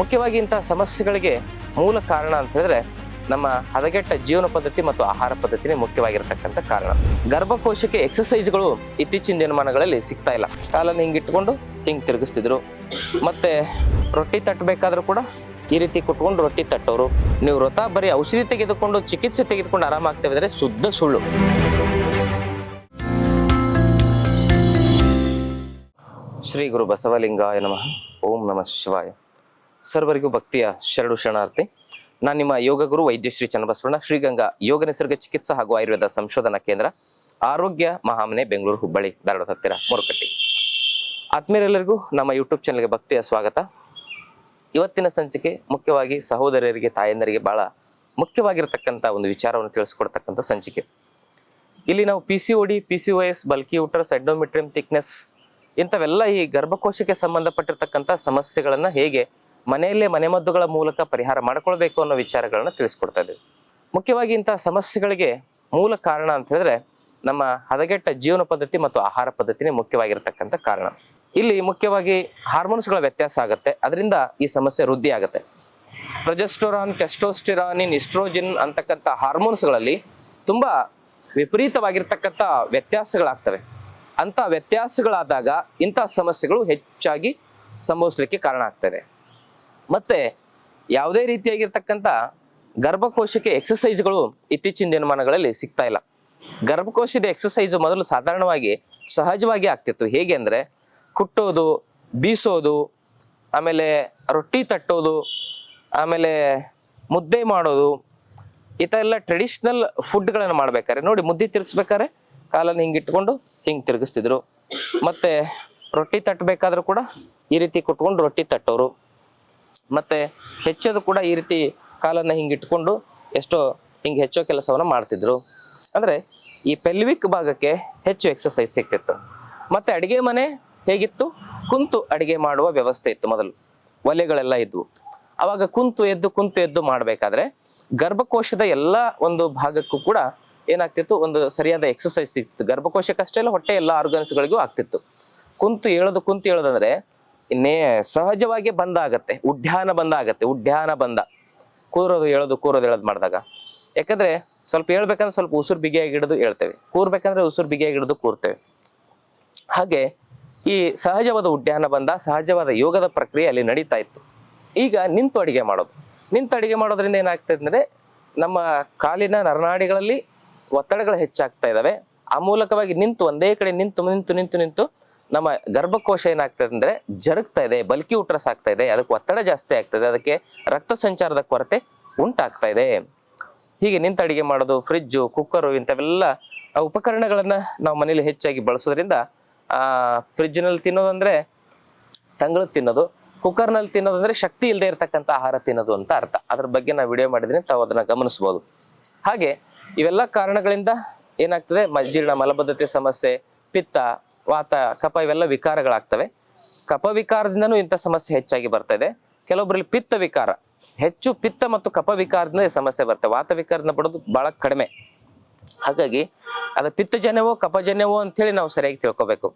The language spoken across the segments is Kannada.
ಮುಖ್ಯವಾಗಿ ಇಂತಹ ಸಮಸ್ಯೆಗಳಿಗೆ ಮೂಲ ಕಾರಣ ಅಂತ ಹೇಳಿದ್ರೆ ನಮ್ಮ ಹದಗೆಟ್ಟ ಜೀವನ ಪದ್ಧತಿ ಮತ್ತು ಆಹಾರ ಪದ್ಧತಿನೇ ಮುಖ್ಯವಾಗಿರತಕ್ಕಂಥ ಕಾರಣ. ಗರ್ಭಕೋಶಕ್ಕೆ ಎಕ್ಸಸೈಸ್ಗಳು ಇತ್ತೀಚಿನ ದಿನಮಾನಗಳಲ್ಲಿ ಸಿಗ್ತಾ ಇಲ್ಲ. ಕಾಲನ್ನು ಹಿಂಗೆ ಇಟ್ಕೊಂಡು ಹಿಂಗೆ ತಿರುಗಿಸ್ತಿದ್ರು. ಮತ್ತೆ ರೊಟ್ಟಿ ತಟ್ಟಬೇಕಾದ್ರೂ ಕೂಡ ಈ ರೀತಿ ಕುಟ್ಕೊಂಡು ರೊಟ್ಟಿ ತಟ್ಟೋರು. ನೀವು ವ್ರತ ಬರೀ ಔಷಧಿ ತೆಗೆದುಕೊಂಡು ಚಿಕಿತ್ಸೆ ತೆಗೆದುಕೊಂಡು ಆರಾಮಾಗ್ತೇವೆ ಅಂದರೆ ಶುದ್ಧ ಸುಳ್ಳು. ಶ್ರೀ ಗುರು ಬಸವಲಿಂಗಾಯ ನಮಃ. ಓಂ ನಮಃ ಶಿವಾಯ. ಸರ್ವರಿಗೂ ಭಕ್ತಿಯ ಶರಡು ಶರಣಾರ್ಥಿ. ನಾನು ನಿಮ್ಮ ಯೋಗ ಗುರು ವೈದ್ಯ ಶ್ರೀ ಚನ್ನಬಸವಣ್ಣ, ಶ್ರೀಗಂಗಾ ಯೋಗ ನಿಸರ್ಗ ಚಿಕಿತ್ಸಾ ಹಾಗೂ ಆಯುರ್ವೇದ ಸಂಶೋಧನಾ ಕೇಂದ್ರ, ಆರೋಗ್ಯ ಮಹಾಮನೆ, ಬೆಂಗಳೂರು, ಹುಬ್ಬಳ್ಳಿ ಧಾರವಾಡ ಹತ್ತಿರ, ಮುರುಕಟ್ಟಿ. ಆತ್ಮೀಯರೆಲ್ಲರಿಗೂ ನಮ್ಮ ಯೂಟ್ಯೂಬ್ ಚಾನಲ್ಗೆ ಭಕ್ತಿಯ ಸ್ವಾಗತ. ಇವತ್ತಿನ ಸಂಚಿಕೆ ಮುಖ್ಯವಾಗಿ ಸಹೋದರಿಯರಿಗೆ ತಾಯಂದರಿಗೆ ಬಹಳ ಮುಖ್ಯವಾಗಿರತಕ್ಕಂಥ ಒಂದು ವಿಚಾರವನ್ನು ತಿಳಿಸ್ಕೊಡ್ತಕ್ಕಂಥ ಸಂಚಿಕೆ. ಇಲ್ಲಿ ನಾವು P C O D P C O S bulky uterus endometrium thickness ಇಂಥವೆಲ್ಲ ಈ ಗರ್ಭಕೋಶಕ್ಕೆ ಸಂಬಂಧಪಟ್ಟಿರ್ತಕ್ಕಂಥ ಸಮಸ್ಯೆಗಳನ್ನು ಹೇಗೆ ಮನೆಯಲ್ಲೇ ಮನೆಮದ್ದುಗಳ ಮೂಲಕ ಪರಿಹಾರ ಮಾಡಿಕೊಳ್ಬೇಕು ಅನ್ನೋ ವಿಚಾರಗಳನ್ನ ತಿಳಿಸ್ಕೊಡ್ತಾ ಇದ್ದೀವಿ. ಮುಖ್ಯವಾಗಿ ಇಂತಹ ಸಮಸ್ಯೆಗಳಿಗೆ ಮೂಲ ಕಾರಣ ಅಂತ ಹೇಳಿದ್ರೆ ನಮ್ಮ ಹದಗೆಟ್ಟ ಜೀವನ ಪದ್ಧತಿ ಮತ್ತು ಆಹಾರ ಪದ್ಧತಿನೇ ಮುಖ್ಯವಾಗಿರ್ತಕ್ಕಂಥ ಕಾರಣ. ಇಲ್ಲಿ ಮುಖ್ಯವಾಗಿ ಹಾರ್ಮೋನ್ಸ್ಗಳ ವ್ಯತ್ಯಾಸ ಆಗುತ್ತೆ. ಅದರಿಂದ ಈ ಸಮಸ್ಯೆ ವೃದ್ಧಿ ಆಗುತ್ತೆ. ಪ್ರೊಜೆಸ್ಟೋರಾನ್ ಟೆಸ್ಟೋಸ್ಟಿರಾನಿನ್ ಇಸ್ಟ್ರೋಜಿನ್ ಅಂತಕ್ಕಂಥ ಹಾರ್ಮೋನ್ಸ್ಗಳಲ್ಲಿ ತುಂಬ ವಿಪರೀತವಾಗಿರ್ತಕ್ಕಂಥ ವ್ಯತ್ಯಾಸಗಳಾಗ್ತವೆ. ಅಂತ ವ್ಯತ್ಯಾಸಗಳಾದಾಗ ಇಂಥ ಸಮಸ್ಯೆಗಳು ಹೆಚ್ಚಾಗಿ ಸಂಭವಿಸಲಿಕ್ಕೆ ಕಾರಣ ಆಗ್ತದೆ. ಮತ್ತೆ ಯಾವುದೇ ರೀತಿಯಾಗಿರ್ತಕ್ಕಂಥ ಗರ್ಭಕೋಶಕ್ಕೆ ಎಕ್ಸಸೈಸ್ಗಳು ಇತ್ತೀಚಿನ ದಿನಮಾನಗಳಲ್ಲಿ ಸಿಗ್ತಾ ಇಲ್ಲ. ಗರ್ಭಕೋಶದ ಎಕ್ಸಸೈಸ್ ಮೊದಲು ಸಾಧಾರಣವಾಗಿ ಸಹಜವಾಗಿ ಆಗ್ತಿತ್ತು. ಹೇಗೆ ಅಂದರೆ ಕುಟ್ಟೋದು, ಬೀಸೋದು, ಆಮೇಲೆ ರೊಟ್ಟಿ ತಟ್ಟೋದು, ಆಮೇಲೆ ಮುದ್ದೆ ಮಾಡೋದು, ಈ ಥರ ಎಲ್ಲ ಟ್ರೆಡಿಷ್ನಲ್ ಫುಡ್ಗಳನ್ನು ಮಾಡ್ಬೇಕಾದ್ರೆ ನೋಡಿ ಮುದ್ದೆ ತಿರುಗಿಸ್ಬೇಕಾದ್ರೆ ಕಾಲನ್ನು ಹಿಂಗೆ ಇಟ್ಕೊಂಡು ಹಿಂಗೆ ತಿರುಗಿಸ್ತಿದ್ರು. ಮತ್ತು ರೊಟ್ಟಿ ತಟ್ಟಬೇಕಾದ್ರೂ ಕೂಡ ಈ ರೀತಿ ಕುಟ್ಕೊಂಡು ರೊಟ್ಟಿ ತಟ್ಟೋರು. ಮತ್ತೆ ಹೆಚ್ಚೋದು ಕೂಡ ಈ ರೀತಿ ಕಾಲನ್ನ ಹಿಂಗೆ ಇಟ್ಕೊಂಡು ಎಷ್ಟೋ ಹಿಂಗೆ ಹೆಚ್ಚೋ ಕೆಲಸವನ್ನ ಮಾಡ್ತಿದ್ರು. ಅಂದ್ರೆ ಈ ಪೆಲ್ವಿಕ್ ಭಾಗಕ್ಕೆ ಹೆಚ್ಚು ಎಕ್ಸಸೈಸ್ ಸಿಗ್ತಿತ್ತು. ಮತ್ತೆ ಅಡಿಗೆ ಮನೆ ಹೇಗಿತ್ತು? ಕುಂತು ಅಡಿಗೆ ಮಾಡುವ ವ್ಯವಸ್ಥೆ ಇತ್ತು ಮೊದಲು. ಒಲೆಗಳೆಲ್ಲ ಇದ್ವು. ಅವಾಗ ಕುಂತು ಎದ್ದು ಕುಂತು ಎದ್ದು ಮಾಡಬೇಕಾದ್ರೆ ಗರ್ಭಕೋಶದ ಎಲ್ಲ ಒಂದು ಭಾಗಕ್ಕೂ ಕೂಡ ಏನಾಗ್ತಿತ್ತು? ಒಂದು ಸರಿಯಾದ ಎಕ್ಸಸೈಸ್ ಸಿಗ್ತಿತ್ತು. ಗರ್ಭಕೋಶಕ್ಕಷ್ಟೇ ಅಲ್ಲ, ಹೊಟ್ಟೆ ಎಲ್ಲ ಆರ್ಗನ್ಸ್ಗಳಿಗೂ ಆಗ್ತಿತ್ತು. ಕುಂತು ಹೇಳೋದು ಕುಂತು ಏಳೋದಂದ್ರೆ ನೇ ಸಹಜವಾಗಿ ಬಂದ ಆಗತ್ತೆ ಉಡ್ಯಾನ ಬಂದ ಆಗತ್ತೆ ಉಡ್ಯಾನ ಬಂದ. ಕೂರೋದು ಹೇಳೋದು ಕೂರೋದು ಹೇಳೋದು ಮಾಡಿದಾಗ. ಯಾಕಂದ್ರೆ ಸ್ವಲ್ಪ ಹೇಳ್ಬೇಕಂದ್ರೆ ಸ್ವಲ್ಪ ಉಸಿರು ಬಿಗಿಯಾಗಿ ಹಿಡಿದು ಹೇಳ್ತೇವೆ. ಕೂರ್ಬೇಕಂದ್ರೆ ಉಸಿರು ಬಿಗಿಯಾಗಿ ಹಿಡಿದು ಕೂರ್ತೇವೆ. ಹಾಗೆ ಈ ಸಹಜವಾದ ಉಡ್ಯಾನ ಬಂದ, ಸಹಜವಾದ ಯೋಗದ ಪ್ರಕ್ರಿಯೆ ಅಲ್ಲಿ ನಡೀತಾ ಇತ್ತು. ಈಗ ನಿಂತು ಅಡಿಗೆ ಮಾಡೋದು. ನಿಂತು ಅಡಿಗೆ ಮಾಡೋದ್ರಿಂದ ಏನಾಗ್ತದೆ ಅಂದ್ರೆ ನಮ್ಮ ಕಾಲಿನ ನರನಾಡಿಗಳಲ್ಲಿ ಒತ್ತಡಗಳು ಹೆಚ್ಚಾಗ್ತಾ ಇದಾವೆ. ಆ ಮೂಲಕವಾಗಿ ನಿಂತು, ಒಂದೇ ಕಡೆ ನಿಂತು ನಿಂತು ನಿಂತು ನಿಂತು ನಮ್ಮ ಗರ್ಭಕೋಶ ಏನಾಗ್ತದೆ ಅಂದ್ರೆ ಜರುಗ್ತಾ ಇದೆ, ಬಲ್ಕಿ ಉಟ್ರಸ್ ಆಗ್ತಾ ಇದೆ, ಅದಕ್ಕೆ ಒತ್ತಡ ಜಾಸ್ತಿ ಆಗ್ತದೆ ಅದಕ್ಕೆ ರಕ್ತ ಸಂಚಾರದ ಕೊರತೆ ಉಂಟಾಗ್ತಾ ಇದೆ. ಹೀಗೆ ನಿಂತ ಅಡಿಗೆ ಮಾಡೋದು, ಫ್ರಿಜ್ಜು, ಕುಕ್ಕರು ಇಂಥವೆಲ್ಲ ಉಪಕರಣಗಳನ್ನು ನಾವು ಮನೇಲಿ ಹೆಚ್ಚಾಗಿ ಬಳಸೋದ್ರಿಂದ, ಆ ಫ್ರಿಜ್ನಲ್ಲಿ ತಿನ್ನೋದಂದ್ರೆ ತಂಗಳು ತಿನ್ನೋದು, ಕುಕ್ಕರ್ನಲ್ಲಿ ತಿನ್ನೋದಂದ್ರೆ ಶಕ್ತಿ ಇಲ್ಲದೆ ಇರತಕ್ಕಂಥ ಆಹಾರ ತಿನ್ನೋದು ಅಂತ ಅರ್ಥ. ಅದ್ರ ಬಗ್ಗೆ ನಾವು ವಿಡಿಯೋ ಮಾಡಿದ್ರೆ ತಾವು ಅದನ್ನ ಗಮನಿಸ್ಬೋದು. ಹಾಗೆ ಇವೆಲ್ಲ ಕಾರಣಗಳಿಂದ ಏನಾಗ್ತದೆ ಮಜ್ಜೀರ್ಣ ಮಲಬದ್ಧತೆ ಸಮಸ್ಯೆ, ಪಿತ್ತ ವಾತ ಕಪ ಇವೆಲ್ಲ ವಿಕಾರಗಳಾಗ್ತವೆ. ಕಫ ವಿಕಾರದಿಂದನೂ ಇಂಥ ಸಮಸ್ಯೆ ಹೆಚ್ಚಾಗಿ ಬರ್ತಾ ಇದೆ ಕೆಲವೊಬ್ಬರಲ್ಲಿ ಪಿತ್ತ ವಿಕಾರ. ಹೆಚ್ಚು ಪಿತ್ತ ಮತ್ತು ಕಪ ವಿಕಾರದಿಂದ ಸಮಸ್ಯೆ ಬರ್ತವೆ. ವಾತ ವಿಕಾರದಿಂದ ಬರೋದು ಬಹಳ ಕಡಿಮೆ. ಹಾಗಾಗಿ ಅದು ಪಿತ್ತಜನ್ಯವೋ ಕಫಜನ್ಯವೋ ಅಂತೇಳಿ ನಾವು ಸರಿಯಾಗಿ ತಿಳ್ಕೊಬೇಕು.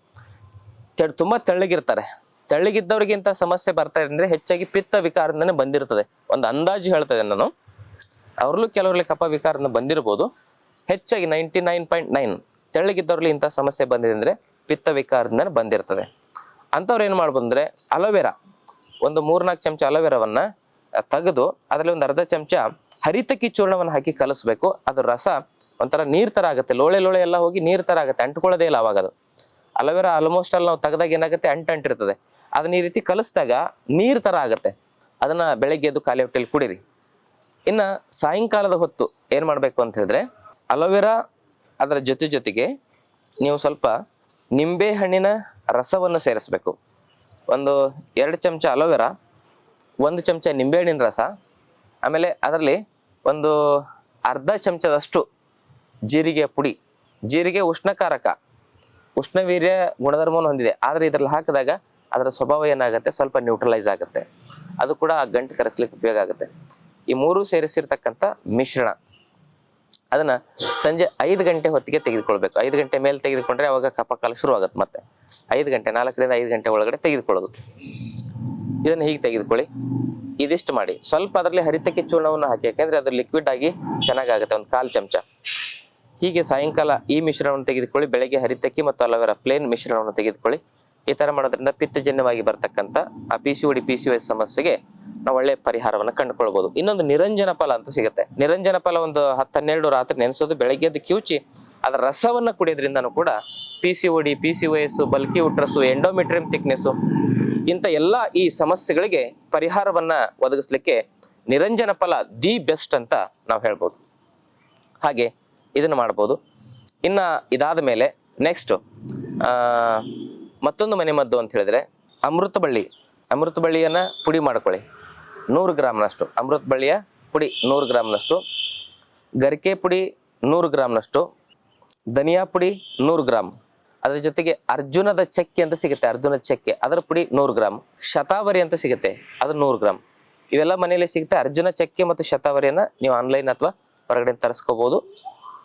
ತೆಳ್ ತುಂಬಾ ತೆಳ್ಳಗಿರ್ತಾರೆ. ತೆಳ್ಳಗಿದ್ದವ್ರಿಗೆ ಇಂಥ ಸಮಸ್ಯೆ ಬರ್ತಾ ಇದೆ ಅಂದ್ರೆ ಹೆಚ್ಚಾಗಿ ಪಿತ್ತ ವಿಕಾರದಿಂದನೇ ಬಂದಿರ್ತದೆ. ಒಂದು ಅಂದಾಜು ಹೇಳ್ತದೆ ನಾನು. ಅವ್ರಲ್ಲೂ ಕೆಲವರಲ್ಲಿ ಕಪ ವಿಕಾರದಿಂದ ಬಂದಿರ್ಬೋದು. ಹೆಚ್ಚಾಗಿ ನೈಂಟಿ ನೈನ್ ಪಾಯಿಂಟ್ ನೈನ್. ತೆಳ್ಳಗಿದ್ದವ್ರಲ್ಲಿ ಇಂಥ ಸಮಸ್ಯೆ ಬಂದಿದೆ ಅಂದ್ರೆ ಪಿತ್ತ ವಿಕಾರದಿಂದ ಬಂದಿರ್ತದೆ. ಅಂಥವ್ರು ಏನು ಮಾಡ್ಬಂದ್ರೆ ಅಲೋವೆರಾ, ಒಂದು ಮೂರ್ನಾಲ್ಕು ಚಮಚ ಅಲೋವೆರಾವನ್ನ ತೆಗೆದು ಅದರಲ್ಲಿ ಒಂದು ಅರ್ಧ ಚಮಚ ಹರಿತಕ್ಕಿ ಚೂರ್ಣವನ್ನು ಹಾಕಿ ಕಲಿಸ್ಬೇಕು. ಅದ್ರ ರಸ ಒಂಥರ ನೀರ್ ತರ ಆಗುತ್ತೆ. ಲೋಳೆ ಲೋಳೆ ಎಲ್ಲ ಹೋಗಿ ನೀರ್ ತರ ಆಗುತ್ತೆ. ಅಂಟ್ಕೊಳ್ಳೋದೇ ಇಲ್ಲ ಅವಾಗ ಅದು. ಅಲೋವೆರಾ ಆಲ್ಮೋಸ್ಟ್ ಅಲ್ಲಿ ನಾವು ತೆಗೆದಾಗ ಏನಾಗುತ್ತೆ? ಅಂಟು ಅಂಟಿರ್ತದೆ ಅದನ್ನ ಈ ರೀತಿ ಕಲಿಸಿದಾಗ ನೀರ್ ತರ ಆಗುತ್ತೆ. ಅದನ್ನ ಬೆಳಗ್ಗೆ ಎದ್ದು ಖಾಲಿ ಹೊಟ್ಟೆಲಿ ಕುಡೀರಿ. ಇನ್ನ ಸಾಯಂಕಾಲದ ಹೊತ್ತು ಏನ್ ಮಾಡ್ಬೇಕು ಅಂತ ಹೇಳಿದ್ರೆ ಅಲೋವೆರಾ ಅದರ ಜೊತೆ ಜೊತೆಗೆ ನೀವು ಸ್ವಲ್ಪ ನಿಂಬೆ ಹಣ್ಣಿನ ರಸವನ್ನು ಸೇರಿಸಬೇಕು. ಒಂದು ಎರಡು ಚಮಚ ಅಲೋವೆರಾ, ಒಂದು ಚಮಚ ನಿಂಬೆಹಣ್ಣಿನ ರಸ, ಆಮೇಲೆ ಅದರಲ್ಲಿ ಒಂದು ಅರ್ಧ ಚಮಚದಷ್ಟು ಜೀರಿಗೆ ಪುಡಿ. ಜೀರಿಗೆ ಉಷ್ಣಕಾರಕ, ಉಷ್ಣವೀರ್ಯ ಗುಣಧರ್ಮವನ್ನು ಹೊಂದಿದೆ. ಆದರೆ ಇದರಲ್ಲಿ ಹಾಕಿದಾಗ ಅದರ ಸ್ವಭಾವ ಏನಾಗುತ್ತೆ? ಸ್ವಲ್ಪ ನ್ಯೂಟ್ರಲೈಸ್ ಆಗುತ್ತೆ. ಅದು ಕೂಡ ಗಂಟು ಕರಗಿಸ್ಲಿಕ್ಕೆ ಉಪಯೋಗ ಆಗುತ್ತೆ. ಈ ಮೂರು ಸೇರಿಸಿರ್ತಕ್ಕಂಥ ಮಿಶ್ರಣ. ಅದನ್ನ ಸಂಜೆ ಐದು ಗಂಟೆ ಹೊತ್ತಿಗೆ ತೆಗೆದುಕೊಳ್ಬೇಕು. ಐದು ಗಂಟೆ ಮೇಲೆ ತೆಗೆದುಕೊಂಡ್ರೆ ಅವಾಗ ಕಪಕಾಲ ಶುರು ಆಗುತ್ತೆ ಮತ್ತೆ. ಐದು ಗಂಟೆ, ನಾಲ್ಕರಿಂದ ಐದು ಗಂಟೆ ಒಳಗಡೆ ತೆಗೆದುಕೊಳ್ಳೋದು. ಇದನ್ನು ಹೀಗೆ ತೆಗೆದುಕೊಳ್ಳಿ. ಇದಿಷ್ಟು ಮಾಡಿ. ಸ್ವಲ್ಪ ಅದರಲ್ಲಿ ಹರಿತಕ್ಕೆ ಚೂರ್ಣವನ್ನು ಹಾಕಿ. ಯಾಕೆಂದ್ರೆ ಅದು ಲಿಕ್ವಿಡ್ ಆಗಿ ಚೆನ್ನಾಗಾಗುತ್ತೆ, ಒಂದು ಕಾಲು ಚಮಚ. ಹೀಗೆ ಸಾಯಂಕಾಲ ಈ ಮಿಶ್ರಣವನ್ನು ತೆಗೆದುಕೊಳ್ಳಿ. ಬೆಳಗ್ಗೆ ಹರಿತಕ್ಕಿ ಮತ್ತು ಅಲೋವೆರಾ ಪ್ಲೇನ್ ಮಿಶ್ರಣವನ್ನು ತೆಗೆದುಕೊಳ್ಳಿ. ಈ ತರ ಮಾಡೋದ್ರಿಂದ ಪಿತ್ತಜನ್ಯವಾಗಿ ಬರ್ತಕ್ಕಂಥ ಆ P C O D P C ಸಮಸ್ಯೆಗೆ ನಾವು ಒಳ್ಳೆ ಪರಿಹಾರವನ್ನು ಕಂಡುಕೊಳ್ಬಹುದು ಇನ್ನೊಂದು ನಿರಂಜನ ಫಲ ಅಂತ ಸಿಗುತ್ತೆ. ನಿರಂಜನ ಫಲ ಒಂದು ಹತ್ತು ಹನ್ನೆರಡು ರಾತ್ರಿ ನೆನೆಸೋದು, ಬೆಳಗ್ಗೆ ಅದು ಕಿವುಚಿ ಅದರ ರಸವನ್ನು ಕುಡಿಯೋದ್ರಿಂದನೂ ಕೂಡ P C O D P C S bulky uterus endometrium thickness ಇಂಥ ಎಲ್ಲ ಈ ಸಮಸ್ಯೆಗಳಿಗೆ ಪರಿಹಾರವನ್ನ ಒದಗಿಸ್ಲಿಕ್ಕೆ ನಿರಂಜನ ಫಲ ದಿ ಬೆಸ್ಟ್ ಅಂತ ನಾವು ಹೇಳ್ಬೋದು. ಹಾಗೆ ಇದನ್ನು ಮಾಡ್ಬೋದು. ಇನ್ನು ಇದಾದ ಮೇಲೆ ನೆಕ್ಸ್ಟು ಮತ್ತೊಂದು ಮನೆಮದ್ದು ಅಂತ ಹೇಳಿದ್ರೆ ಅಮೃತ ಬಳ್ಳಿ. ಅಮೃತ ಬಳ್ಳಿಯನ್ನ ಪುಡಿ ಮಾಡ್ಕೊಳ್ಳಿ. ನೂರು ಗ್ರಾಮ್ನಷ್ಟು. ಅಮೃತ ಬಳ್ಳಿಯ ಪುಡಿ ನೂರು ಗ್ರಾಮ್ನಷ್ಟು. ಗರಿಕೆ ಪುಡಿ ನೂರು ಗ್ರಾಮ್ನಷ್ಟು. ಧನಿಯಾ ಪುಡಿ ನೂರು ಗ್ರಾಮ್. ಅದರ ಜೊತೆಗೆ ಅರ್ಜುನದ ಚಕ್ಕೆ ಅಂತ ಸಿಗುತ್ತೆ, ಅರ್ಜುನದ ಚಕ್ಕೆ. ಅದರ ಪುಡಿ ನೂರು ಗ್ರಾಮ್. ಶತಾವರಿ ಅಂತ ಸಿಗುತ್ತೆ, ಅದು ನೂರು ಗ್ರಾಮ್. ಇವೆಲ್ಲ ಮನೆಯಲ್ಲಿ ಸಿಗುತ್ತೆ. ಅರ್ಜುನ ಚಕ್ಕೆ ಮತ್ತು ಶತಾವರಿಯನ್ನ ನೀವು ಆನ್ಲೈನ್ ಅಥವಾ ಹೊರಗಡೆ ತರಿಸ್ಕೋಬಹುದು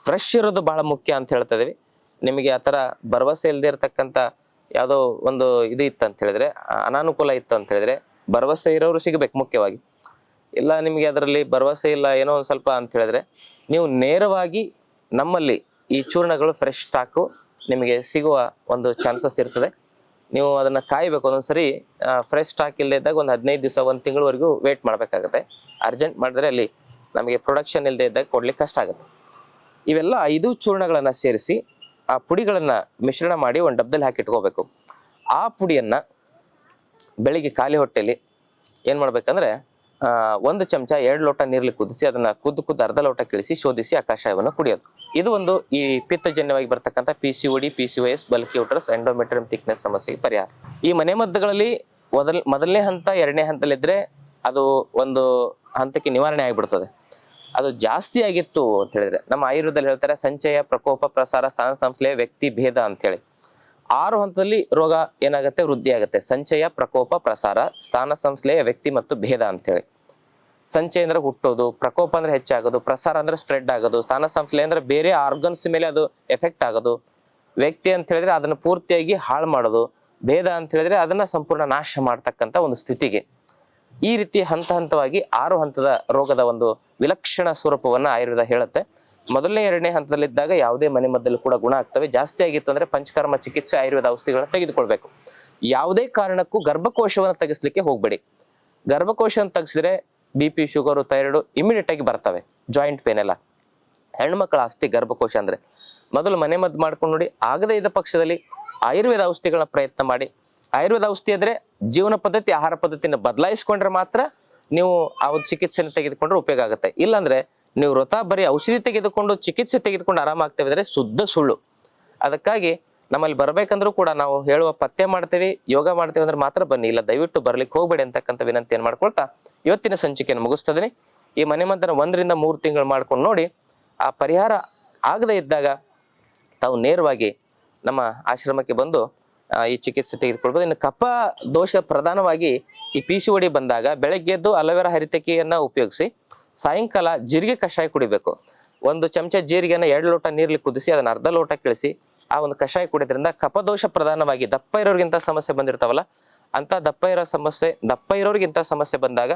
ಫ್ರೆಶ್ ಇರೋದು ಬಹಳ ಮುಖ್ಯ ಅಂತ ಹೇಳ್ತಾ ಇದೀವಿ. ನಿಮಗೆ ಆ ಥರ ಭರವಸೆ ಇಲ್ಲದೆ ಇರತಕ್ಕಂಥ ಯಾವುದೋ ಒಂದು ಇದು ಇತ್ತು ಅಂತ ಹೇಳಿದ್ರೆ ಅನಾನುಕೂಲ ಇತ್ತು ಅಂತ ಹೇಳಿದ್ರೆ ಭರವಸೆ ಇರೋರು ಸಿಗಬೇಕು ಮುಖ್ಯವಾಗಿ. ಇಲ್ಲ ನಿಮಗೆ ಅದರಲ್ಲಿ ಭರವಸೆ ಇಲ್ಲ, ಏನೋ ಒಂದು ಸ್ವಲ್ಪ ಅಂತ ಹೇಳಿದ್ರೆ, ನೀವು ನೇರವಾಗಿ ನಮ್ಮಲ್ಲಿ ಈ ಚೂರ್ಣಗಳು ಫ್ರೆಶ್ ಸ್ಟಾಕು ನಿಮಗೆ ಸಿಗುವ ಒಂದು ಚಾನ್ಸಸ್ ಇರ್ತದೆ. ನೀವು ಅದನ್ನು ಕಾಯಬೇಕು ಒಂದೊಂದ್ಸರಿ ಫ್ರೆಶ್ ಸ್ಟಾಕ್ ಇಲ್ಲದೆ ಇದ್ದಾಗ ಒಂದು ಹದಿನೈದು ದಿವಸ, ಒಂದು ತಿಂಗಳವರೆಗೂ ವೇಟ್ ಮಾಡಬೇಕಾಗುತ್ತೆ. ಅರ್ಜೆಂಟ್ ಮಾಡಿದ್ರೆ ಅಲ್ಲಿ ನಮಗೆ ಪ್ರೊಡಕ್ಷನ್ ಇಲ್ಲದೆ ಇದ್ದಾಗ ಕೊಡ್ಲಿಕ್ಕೆ ಕಷ್ಟ ಆಗುತ್ತೆ. ಇವೆಲ್ಲ ಐದು ಚೂರ್ಣಗಳನ್ನು ಸೇರಿಸಿ ಆ ಪುಡಿಗಳನ್ನ ಮಿಶ್ರಣ ಮಾಡಿ ಒಂದು ಡಬ್ಬದಲ್ಲಿ ಹಾಕಿ ಇಟ್ಕೋಬೇಕು. ಆ ಪುಡಿಯನ್ನ ಬೆಳಿಗ್ಗೆ ಖಾಲಿ ಹೊಟ್ಟೆಲಿ ಏನು ಮಾಡ್ಬೇಕಂದ್ರೆ ಒಂದು ಚಮಚ ಎರಡು ಲೋಟ ನೀರಲ್ಲಿ ಕುದಿಸಿ ಅದನ್ನ ಕುದ್ದು ಕುದ್ದು ಅರ್ಧ ಲೋಟ ಕಿಳಿಸಿ ಶೋಧಿಸಿ ಆ ಕಷಾಯವನ್ನು ಕುಡಿಯೋದು. ಇದು ಒಂದು ಈ ಪಿತ್ತಜನ್ಯವಾಗಿ ಬರ್ತಕ್ಕಂಥ P C O D P C S bulky uterus endometrium thickness ಸಮಸ್ಯೆಗೆ ಪರಿಹಾರ. ಈ ಮನೆಮದ್ದುಗಳಲ್ಲಿ ಮೊದಲ್, ಮೊದಲನೇ ಹಂತ ಎರಡನೇ ಹಂತದಲ್ಲಿದ್ರೆ ಅದು ಒಂದು ಹಂತಕ್ಕೆ ನಿವಾರಣೆ ಆಗಿಬಿಡ್ತದೆ. ಅದು ಜಾಸ್ತಿ ಆಗಿತ್ತು ಅಂತ ಹೇಳಿದ್ರೆ. ನಮ್ಮ ಆಯುರ್ವೇದದಲ್ಲಿ ಹೇಳ್ತಾರೆ, ಸಂಚಯ, ಪ್ರಕೋಪ, ಪ್ರಸಾರ ಸ್ಥಾನ ಸಂಸ್ಥೆ, ವ್ಯಕ್ತಿ, ಭೇದ ಅಂತೇಳಿ. ಆರು ಹಂತದಲ್ಲಿ ರೋಗ ಏನಾಗುತ್ತೆ? ವೃದ್ಧಿ ಆಗುತ್ತೆ. ಸಂಚಯ, ಪ್ರಕೋಪ, ಪ್ರಸಾರ ಸ್ಥಾನ ಸಂಸ್ಥೆಯ ವ್ಯಕ್ತಿ ಮತ್ತು ಭೇದ ಅಂತೇಳಿ. ಸಂಚಯ ಅಂದ್ರೆ ಹುಟ್ಟೋದು, ಪ್ರಕೋಪ ಅಂದ್ರೆ ಹೆಚ್ಚಾಗೋದು, ಪ್ರಸಾರ ಅಂದ್ರೆ ಸ್ಪ್ರೆಡ್ ಆಗೋದು ಸ್ಥಾನ ಸಂಸ್ಥೆ ಅಂದ್ರೆ ಬೇರೆ ಆರ್ಗನ್ಸ್ ಮೇಲೆ ಅದು ಎಫೆಕ್ಟ್ ಆಗೋದು. ವ್ಯಕ್ತಿ ಅಂತ ಹೇಳಿದ್ರೆ ಅದನ್ನ ಪೂರ್ತಿಯಾಗಿ ಹಾಳು ಮಾಡೋದು, ಭೇದ ಅಂತ ಹೇಳಿದ್ರೆ ಅದನ್ನ ಸಂಪೂರ್ಣ ನಾಶ ಮಾಡ್ತಕ್ಕಂಥ ಒಂದು ಸ್ಥಿತಿಗೆ. ಈ ರೀತಿ ಹಂತ ಹಂತವಾಗಿ ಆರು ಹಂತದ ರೋಗದ ಒಂದು ವಿಲಕ್ಷಣ ಸ್ವರೂಪವನ್ನು ಆಯುರ್ವೇದ ಹೇಳುತ್ತೆ. ಮೊದಲನೇ, ಎರಡನೇ ಹಂತದಲ್ಲಿದ್ದಾಗ ಯಾವುದೇ ಮನೆ ಮದ್ದಲ್ಲಿ ಕೂಡ ಗುಣ ಆಗ್ತವೆ. ಜಾಸ್ತಿ ಆಗಿತ್ತು ಅಂದ್ರೆ ಪಂಚಕರ್ಮ ಚಿಕಿತ್ಸೆ, ಆಯುರ್ವೇದ ಔಷಧಿಗಳನ್ನ ತೆಗೆದುಕೊಳ್ಬೇಕು. ಯಾವುದೇ ಕಾರಣಕ್ಕೂ ಗರ್ಭಕೋಶವನ್ನು ತೆಗೆಸ್ಲಿಕ್ಕೆ ಹೋಗ್ಬೇಡಿ. ಗರ್ಭಕೋಶವನ್ನು ತೆಗೆಸಿದ್ರೆ B P, sugar, thyroid immediate ಆಗಿ ಬರ್ತವೆ. ಜಾಯಿಂಟ್ ಪೇನ್ ಎಲ್ಲ. ಹೆಣ್ಮಕ್ಳ ಆಸ್ತಿ ಗರ್ಭಕೋಶ ಅಂದ್ರೆ ಮೊದಲು ಮನೆ ಮದ್ದು ಮಾಡ್ಕೊಂಡು ನೋಡಿ, ಆಗದೇ ಇದ್ದ ಪಕ್ಷದಲ್ಲಿ ಆಯುರ್ವೇದ ಔಷಧಿಗಳನ್ನ ಪ್ರಯತ್ನ ಮಾಡಿ. ಆಯುರ್ವೇದ ಔಷಧಿ ಆದ್ರೆ ಜೀವನ ಪದ್ಧತಿ, ಆಹಾರ ಪದ್ಧತಿನ ಬದಲಾಯಿಸ್ಕೊಂಡ್ರೆ ಮಾತ್ರ ನೀವು ಆ ಒಂದು ಚಿಕಿತ್ಸೆಯನ್ನು ತೆಗೆದುಕೊಂಡ್ರೆ ಉಪಯೋಗ ಆಗುತ್ತೆ. ಇಲ್ಲಾಂದ್ರೆ ನೀವು ವೃತ ಬರೀ ಔಷಧಿ ತೆಗೆದುಕೊಂಡು ಚಿಕಿತ್ಸೆ ತೆಗೆದುಕೊಂಡು ಆರಾಮಾಗ್ತೇವೆ ಅಂದ್ರೆ ಶುದ್ಧ ಸುಳ್ಳು. ಅದಕ್ಕಾಗಿ ನಮ್ಮಲ್ಲಿ ಬರ್ಬೇಕಂದ್ರೂ ಕೂಡ ನಾವು ಹೇಳುವ ಪತ್ತೆ ಮಾಡ್ತೇವೆ, ಯೋಗ ಮಾಡ್ತೇವೆ ಅಂದ್ರೆ ಮಾತ್ರ ಬನ್ನಿ. ಇಲ್ಲ, ದಯವಿಟ್ಟು ಬರ್ಲಿಕ್ಕೆ ಹೋಗ್ಬೇಡಿ ಅಂತಕ್ಕಂಥ ವಿನಂತಿಯನ್ನು ಮಾಡ್ಕೊಳ್ತಾ ಇವತ್ತಿನ ಸಂಚಿಕೆಯನ್ನು ಮುಗಿಸ್ತದೀನಿ ಈ ಮನೆ ಮಂತ್ರ ಒಂದರಿಂದ ಮೂರು ತಿಂಗಳು ಮಾಡ್ಕೊಂಡು ನೋಡಿ, ಆ ಪರಿಹಾರ ಆಗದೇ ಇದ್ದಾಗ ತಾವು ನೇರವಾಗಿ ನಮ್ಮ ಆಶ್ರಮಕ್ಕೆ ಬಂದು ಈ ಚಿಕಿತ್ಸೆ ತೆಗೆದುಕೊಳ್ಬೋದು. ಇನ್ನು ಕಫ ದೋಷ ಪ್ರಧಾನವಾಗಿ ಈ ಪಿ ಸಿ ಒಡಿ ಬಂದಾಗ ಬೆಳಗ್ಗೆ ಎದ್ದು ಅಲೋವೆರಾ ಹರಿತಕಿಯನ್ನ ಉಪಯೋಗಿಸಿ ಸಾಯಂಕಾಲ ಜೀರಿಗೆ ಕಷಾಯ ಕುಡಿಬೇಕು. ಒಂದು ಚಮಚ ಜೀರಿಗೆನ ಎರಡು ಲೋಟ ನೀರಲ್ಲಿ ಕುದಿಸಿ ಅದನ್ನ ಅರ್ಧ ಲೋಟ ಕಳಿಸಿ ಆ ಒಂದು ಕಷಾಯ ಕುಡಿಯೋದ್ರಿಂದ ಕಫದೋಷ ಪ್ರಧಾನವಾಗಿ ದಪ್ಪ ಇರೋರಿಗಿಂತ ಸಮಸ್ಯೆ ಬಂದಿರ್ತಾವಲ್ಲ, ಅಂತ ದಪ್ಪ ಇರೋ ಸಮಸ್ಯೆ, ದಪ್ಪ ಇರೋರ್ಗಿಂತ ಸಮಸ್ಯೆ ಬಂದಾಗ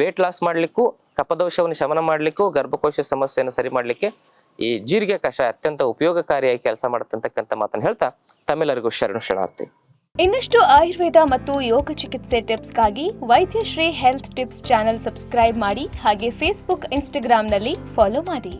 ವೇಟ್ ಲಾಸ್ ಮಾಡ್ಲಿಕ್ಕೂ ಕಪದೋಷವನ್ನು ಶಮನ ಮಾಡ್ಲಿಕ್ಕೂ ಗರ್ಭಕೋಶ ಸಮಸ್ಯೆಯನ್ನು ಸರಿ ಮಾಡ್ಲಿಕ್ಕೆ ಈ ಜೀರಿಗೆ ಕಷಾಯ ಅತ್ಯಂತ ಉಪಯೋಗಕಾರಿಯಾಗಿ ಕೆಲಸ ಮಾಡುತ್ತಂತಕ್ಕಂಥ ಮಾತನ್ನು ಹೇಳ್ತಾ ತಮ್ಮೆಲ್ಲರಿಗೂ ಶರಣು ಶರಣಾರ್ಥಿ. ಇನ್ನಷ್ಟು ಆಯುರ್ವೇದ ಮತ್ತು ಯೋಗ ಚಿಕಿತ್ಸೆ ಟಿಪ್ಸ್ಗಾಗಿ Vaidyashree health tips channel subscribe ಮಾಡಿ ಹಾಗೆ ಫೇಸ್ಬುಕ್ ಇನ್ಸ್ಟಾಗ್ರಾಂನಲ್ಲಿ ಫಾಲೋ ಮಾಡಿ.